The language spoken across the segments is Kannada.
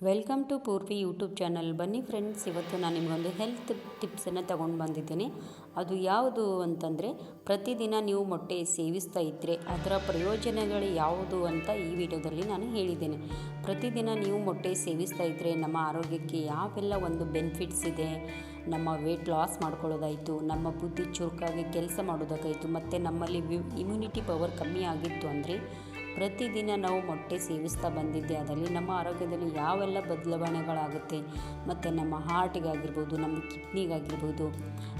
Welcome to Purvi YouTube channel. ಬನ್ನಿ ಫ್ರೆಂಡ್ಸ್, ಇವತ್ತು ನಾನು ನಿಮಗೊಂದು ಹೆಲ್ತ್ ಟಿಪ್ಸನ್ನು ತಗೊಂಡು ಬಂದಿದ್ದೀನಿ. ಅದು ಯಾವುದು ಅಂತಂದರೆ, ಪ್ರತಿದಿನ ನೀವು ಮೊಟ್ಟೆ ಸೇವಿಸ್ತಾ ಇದ್ದರೆ ಅದರ ಪ್ರಯೋಜನಗಳು ಯಾವುದು ಅಂತ ಈ ವಿಡಿಯೋದಲ್ಲಿ ನಾನು ಹೇಳಿದ್ದೇನೆ. ಪ್ರತಿದಿನ ನೀವು ಮೊಟ್ಟೆ ಸೇವಿಸ್ತಾ ಇದ್ದರೆ ನಮ್ಮ ಆರೋಗ್ಯಕ್ಕೆ ಯಾವೆಲ್ಲ ಒಂದು ಬೆನಿಫಿಟ್ಸ್ ಇದೆ, ನಮ್ಮ ವೆಯ್ಟ್ ಲಾಸ್ ಮಾಡ್ಕೊಳ್ಳೋದಾಯಿತು, ನಮ್ಮ ಬುದ್ಧಿ ಚುರುಕಾಗಿ ಕೆಲಸ ಮಾಡೋದಕ್ಕಾಯಿತು ಮತ್ತು ನಮ್ಮಲ್ಲಿ ಇಮ್ಯುನಿಟಿ ಪವರ್ ಕಮ್ಮಿ ಆಗಿತ್ತು ಅಂದರೆ ಪ್ರತಿದಿನ ನಾವು ಮೊಟ್ಟೆ ಸೇವಿಸ್ತಾ ಬಂದಿದ್ದೆ. ಅದರಲ್ಲಿ ನಮ್ಮ ಆರೋಗ್ಯದಲ್ಲಿ ಯಾವೆಲ್ಲ ಬದಲಾವಣೆಗಳಾಗುತ್ತೆ? ಮತ್ತು ನಮ್ಮ ಹಾರ್ಟಿಗಾಗಿರ್ಬೋದು, ನಮ್ಮ ಕಿಡ್ನಿಗಾಗಿರ್ಬೋದು,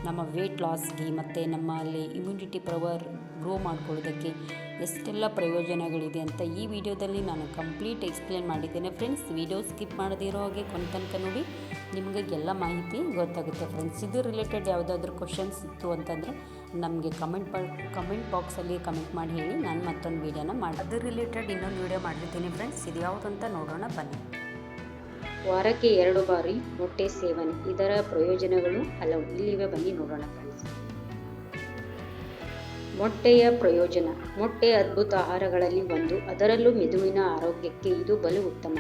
ನಮ್ಮ ವೇಟ್ ಲಾಸ್ಗೆ ಮತ್ತು ನಮ್ಮಲ್ಲಿ ಇಮ್ಯುನಿಟಿ ಪವರ್ ಗ್ರೋ ಮಾಡ್ಕೊಳ್ಳೋದಕ್ಕೆ ಎಷ್ಟೆಲ್ಲ ಪ್ರಯೋಜನಗಳಿದೆ ಅಂತ ಈ ವಿಡಿಯೋದಲ್ಲಿ ನಾನು ಕಂಪ್ಲೀಟ್ ಎಕ್ಸ್ಪ್ಲೇನ್ ಮಾಡಿದ್ದೇನೆ. ಫ್ರೆಂಡ್ಸ್, ವಿಡಿಯೋ ಸ್ಕಿಪ್ ಮಾಡದಿರೋ ಹಾಗೆ ಕೊನೆ ತನಕ ನೋಡಿ. ನಿಮಗೆ ಎಲ್ಲ ಮಾಹಿತಿ ಗೊತ್ತಾಗುತ್ತೆ. ಫ್ರೆಂಡ್ಸ್, ಇದು ರಿಲೇಟೆಡ್ ಯಾವುದಾದ್ರೂ ಕ್ವಶನ್ಸ್ ಇತ್ತು ಅಂತಂದರೆ ನಮಗೆ ಕಮೆಂಟ್ ಬ ಕಮೆಂಟ್ ಬಾಕ್ಸಲ್ಲಿ ಕಮೆಂಟ್ ಮಾಡಿ ಹೇಳಿ. ನಾನು ಮತ್ತೊಂದು ವೀಡಿಯೋನ ಮಾಡಿ ಅದ್ರ ರಿಲೇಟೆಡ್ ಇನ್ನೊಂದು ವೀಡಿಯೋ ಮಾಡಿರ್ತೀನಿ ಫ್ರೆಂಡ್ಸ್. ಇದು ಯಾವುದು ಅಂತ ನೋಡೋಣ, ಬನ್ನಿ. ವಾರಕ್ಕೆ ಎರಡು ಬಾರಿ ಮೊಟ್ಟೆ ಸೇವನೆ. ಇದರ ಪ್ರಯೋಜನಗಳು ಹಲವು. ಇಲ್ಲಿವೆ ಬನ್ನಿ ನೋಡೋಣ, ಫ್ರೆಂಡ್ಸ್. ಮೊಟ್ಟೆಯ ಪ್ರಯೋಜನ. ಮೊಟ್ಟೆ ಅದ್ಭುತ ಆಹಾರಗಳಲ್ಲಿ ಒಂದು. ಅದರಲ್ಲೂ ಮೆದುವಿನ ಆರೋಗ್ಯಕ್ಕೆ ಇದು ಬಲು ಉತ್ತಮ.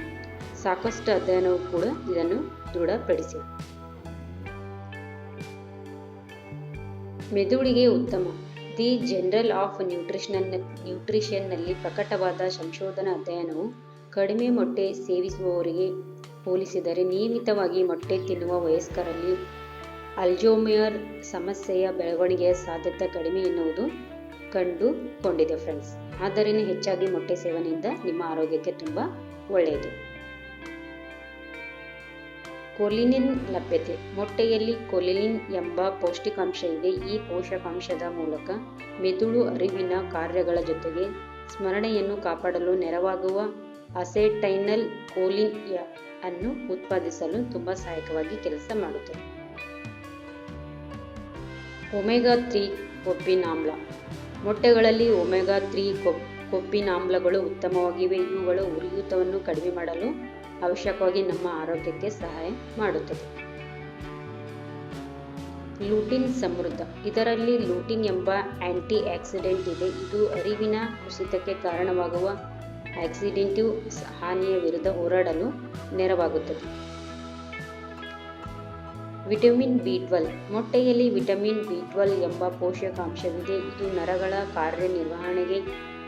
ಸಾಕಷ್ಟು ಅಧ್ಯಯನವು ಕೂಡ ಇದನ್ನು ದೃಢಪಡಿಸಿದೆ. ಮೆದುಳಿಗೆ ಉತ್ತಮ. ದಿ ಜನರಲ್ ಆಫ್ ನ್ಯೂಟ್ರಿಷನ್ ನ್ಯೂಟ್ರಿಷನ್ನಲ್ಲಿ ಪ್ರಕಟವಾದ ಸಂಶೋಧನಾ ಅಧ್ಯಯನವು ಕಡಿಮೆ ಮೊಟ್ಟೆ ಸೇವಿಸುವವರಿಗೆ ಹೋಲಿಸಿದರೆ ನಿಯಮಿತವಾಗಿ ಮೊಟ್ಟೆ ತಿನ್ನುವ ವಯಸ್ಕರಲ್ಲಿ ಅಲ್ಜೋಮಿಯರ್ ಸಮಸ್ಯೆಯ ಬೆಳವಣಿಗೆಯ ಸಾಧ್ಯತೆ ಕಡಿಮೆ ಎನ್ನುವುದು ಕಂಡುಕೊಂಡಿದೆ ಫ್ರೆಂಡ್ಸ್ ಆದ್ದರಿಂದ ಹೆಚ್ಚಾಗಿ ಮೊಟ್ಟೆ ಸೇವನೆಯಿಂದ ನಿಮ್ಮ ಆರೋಗ್ಯಕ್ಕೆ ತುಂಬ ಒಳ್ಳೆಯದು. ಕೊಲಿನಿನ್ ಲಭ್ಯತೆ. ಮೊಟ್ಟೆಯಲ್ಲಿ ಕೊಲಿನಿನ್ ಎಂಬ ಪೌಷ್ಟಿಕಾಂಶ ಇದೆ. ಈ ಪೋಷಕಾಂಶದ ಮೂಲಕ ಮೆದುಳು ಅರಿವಿನ ಕಾರ್ಯಗಳ ಜೊತೆಗೆ ಸ್ಮರಣೆಯನ್ನು ಕಾಪಾಡಲು ನೆರವಾಗುವ ಅಸೆಟೈನಲ್ ಕೋಲಿನ್ ಅನ್ನು ಉತ್ಪಾದಿಸಲು ತುಂಬ ಸಹಾಯಕವಾಗಿ ಕೆಲಸ ಮಾಡುತ್ತದೆ. ಒಮೆಗಾ ತ್ರೀ ಕೊಬ್ಬಿನಾಮ್ಲ. ಮೊಟ್ಟೆಗಳಲ್ಲಿ ಒಮೆಗಾ ತ್ರೀ ಕೊಬ್ಬಿನಾಮ್ಲಗಳು ಉತ್ತಮವಾಗಿವೆ. ಇವುಗಳು ಉರಿಯೂತವನ್ನು ಕಡಿಮೆ ಮಾಡಲು ಅವಶ್ಯಕವಾಗಿ ನಮ್ಮ ಆರೋಗ್ಯಕ್ಕೆ ಸಹಾಯ ಮಾಡುತ್ತದೆ. ಲೂಟಿನ್ ಸಮೃದ್ಧ. ಇದರಲ್ಲಿ ಲೂಟಿನ್ ಎಂಬ ಆಂಟಿ ಆಕ್ಸಿಡೆಂಟ್ ಇದೆ. ಇದು ಅರಿವಿನ ಕುಸಿತಕ್ಕೆ ಕಾರಣವಾಗುವ ಆಕ್ಸಿಡೆಂಟಿವ್ ಹಾನಿಯ ವಿರುದ್ಧ ಹೋರಾಡಲು ನೆರವಾಗುತ್ತದೆ. Vitamin B twelve. ಮೊಟ್ಟೆಯಲ್ಲಿ vitamin B twelve ಎಂಬ ಪೋಷಕಾಂಶವಿದೆ. ಇದು ನರಗಳ ಕಾರ್ಯನಿರ್ವಹಣೆಗೆ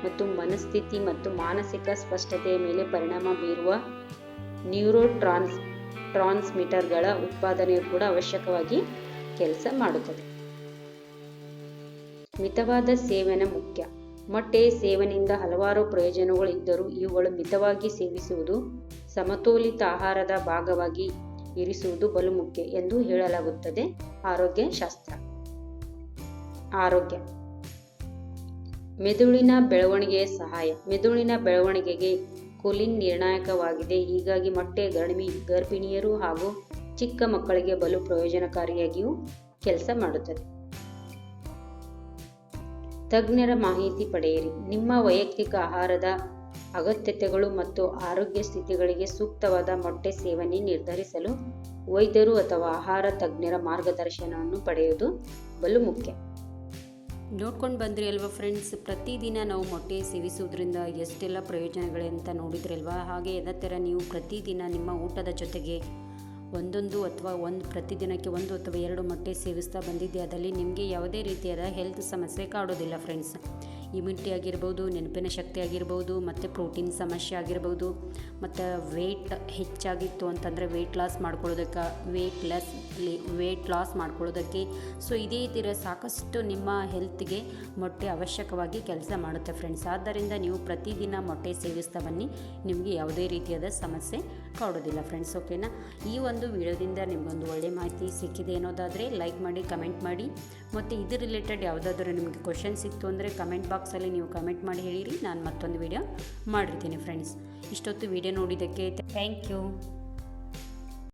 ಮತ್ತು ಮನಸ್ಥಿತಿ ಮತ್ತು ಮಾನಸಿಕ ಸ್ಪಷ್ಟತೆಯ ಮೇಲೆ ಪರಿಣಾಮ ಬೀರುವ ನ್ಯೂರೋ ಟ್ರಾನ್ಸ್ ಟ್ರಾನ್ಸ್ಮಿಟರ್ಗಳ ಉತ್ಪಾದನೆಯು ಕೂಡ ಅವಶ್ಯಕವಾಗಿ ಕೆಲಸ ಮಾಡುತ್ತದೆ. ಮಿತವಾದ ಸೇವನೆ ಮುಖ್ಯ. ಮೊಟ್ಟೆ ಸೇವನೆಯಿಂದ ಹಲವಾರು ಪ್ರಯೋಜನಗಳು ಇದ್ದರೂ ಇವುಗಳು ಮಿತವಾಗಿ ಸೇವಿಸುವುದು ಸಮತೋಲಿತ ಆಹಾರದ ಭಾಗವಾಗಿ ಇರಿಸುವುದು ಬಲು ಮುಖ್ಯ ಎಂದು ಹೇಳಲಾಗುತ್ತದೆ. ಆರೋಗ್ಯ ಶಾಸ್ತ್ರ. ಆರೋಗ್ಯ. ಮೆದುಳಿನ ಬೆಳವಣಿಗೆಯ ಸಹಾಯ. ಮೆದುಳಿನ ಬೆಳವಣಿಗೆಗೆ ಕೊಲಿನ್ ನಿರ್ಣಾಯಕವಾಗಿದೆ. ಹೀಗಾಗಿ ಮೊಟ್ಟೆ ಗರ್ಭಿ ಗರ್ಭಿಣಿಯರು ಹಾಗೂ ಚಿಕ್ಕ ಮಕ್ಕಳಿಗೆ ಬಲು ಪ್ರಯೋಜನಕಾರಿಯಾಗಿಯೂ ಕೆಲಸ ಮಾಡುತ್ತದೆ. ತಜ್ಞರ ಮಾಹಿತಿ ಪಡೆಯಿರಿ. ನಿಮ್ಮ ವೈಯಕ್ತಿಕ ಆಹಾರದ ಅಗತ್ಯತೆಗಳು ಮತ್ತು ಆರೋಗ್ಯ ಸ್ಥಿತಿಗಳಿಗೆ ಸೂಕ್ತವಾದ ಮೊಟ್ಟೆ ಸೇವನೆ ನಿರ್ಧರಿಸಲು ವೈದ್ಯರು ಅಥವಾ ಆಹಾರ ತಜ್ಞರ ಮಾರ್ಗದರ್ಶನವನ್ನು ಪಡೆಯುವುದು ಬಲು ಮುಖ್ಯ. ನೋಡ್ಕೊಂಡು ಬಂದ್ರಿ ಅಲ್ವಾ ಫ್ರೆಂಡ್ಸ್? ಪ್ರತಿದಿನ ನಾವು ಮೊಟ್ಟೆ ಸೇವಿಸೋದ್ರಿಂದ ಎಷ್ಟೆಲ್ಲ ಪ್ರಯೋಜನಗಳೇ ಅಂತ ನೋಡಿದ್ರಲ್ವಾ ಹಾಗೆ ಅದೇ ಥರ ನೀವು ಪ್ರತಿದಿನ ನಿಮ್ಮ ಊಟದ ಜೊತೆಗೆ ಒಂದೊಂದು ಅಥವಾ ಒಂದು ಪ್ರತಿದಿನಕ್ಕೆ ಒಂದು ಅಥವಾ ಎರಡು ಮೊಟ್ಟೆ ಸೇವಿಸ್ತಾ ಬಂದಿದ್ದೆ ಅದರಲ್ಲಿ ನಿಮಗೆ ಯಾವುದೇ ರೀತಿಯಾದ ಹೆಲ್ತ್ ಸಮಸ್ಯೆ ಕಾಡೋದಿಲ್ಲ ಫ್ರೆಂಡ್ಸ್. ಇಮ್ಯುನಿಟಿ ಆಗಿರ್ಬೋದು, ನೆನಪಿನ ಶಕ್ತಿ ಆಗಿರ್ಬೋದು ಮತ್ತು ಪ್ರೋಟೀನ್ ಸಮಸ್ಯೆ ಆಗಿರ್ಬೋದು, ಮತ್ತು ವೇಟ್ ಹೆಚ್ಚಾಗಿತ್ತು ಅಂತಂದರೆ ವೇಟ್ ಲಾಸ್ ಮಾಡ್ಕೊಳ್ಳೋದಕ್ಕೆ ವೇಟ್ ಲೆಸ್ ವೇಟ್ ಲಾಸ್ ಮಾಡ್ಕೊಳ್ಳೋದಕ್ಕೆ. ಸೊ ಇದೇ ಥರ ಸಾಕಷ್ಟು ನಿಮ್ಮ ಹೆಲ್ತ್ಗೆ ಮೊಟ್ಟೆ ಅವಶ್ಯಕವಾಗಿ ಕೆಲಸ ಮಾಡುತ್ತೆ ಫ್ರೆಂಡ್ಸ್ ಆದ್ದರಿಂದ ನೀವು ಪ್ರತಿದಿನ ಮೊಟ್ಟೆ ಸೇವಿಸ್ತಾ ಬನ್ನಿ. ನಿಮಗೆ ಯಾವುದೇ ರೀತಿಯಾದ ಸಮಸ್ಯೆ ಕಾಡೋದಿಲ್ಲ ಫ್ರೆಂಡ್ಸ್ ಓಕೆನಾ ಈ ಒಂದು ವಿಡಿಯೋದಿಂದ ನಿಮಗೊಂದು ಒಳ್ಳೆ ಮಾಹಿತಿ ಸಿಕ್ಕಿದೆ ಅನ್ನೋದಾದರೆ ಲೈಕ್ ಮಾಡಿ ಕಮೆಂಟ್ ಮಾಡಿ. ಮತ್ತು ಇದು ರಿಲೇಟೆಡ್ ಯಾವುದಾದ್ರೂ ನಿಮಗೆ ಕ್ವಶನ್ಸ್ ಇತ್ತು ಅಂದರೆ ಕಮೆಂಟ್ ಬಾಕ್ಸಲ್ಲಿ ನೀವು ಕಮೆಂಟ್ ಮಾಡಿ ಹೇಳಿರಿ. ನಾನು ಮತ್ತೊಂದು ವಿಡಿಯೋ ಮಾಡಿರ್ತೀನಿ ಫ್ರೆಂಡ್ಸ್ ಇಷ್ಟೊತ್ತು ವಿಡಿಯೋ ನೋಡಿದ್ದಕ್ಕೆ ಥ್ಯಾಂಕ್ ಯು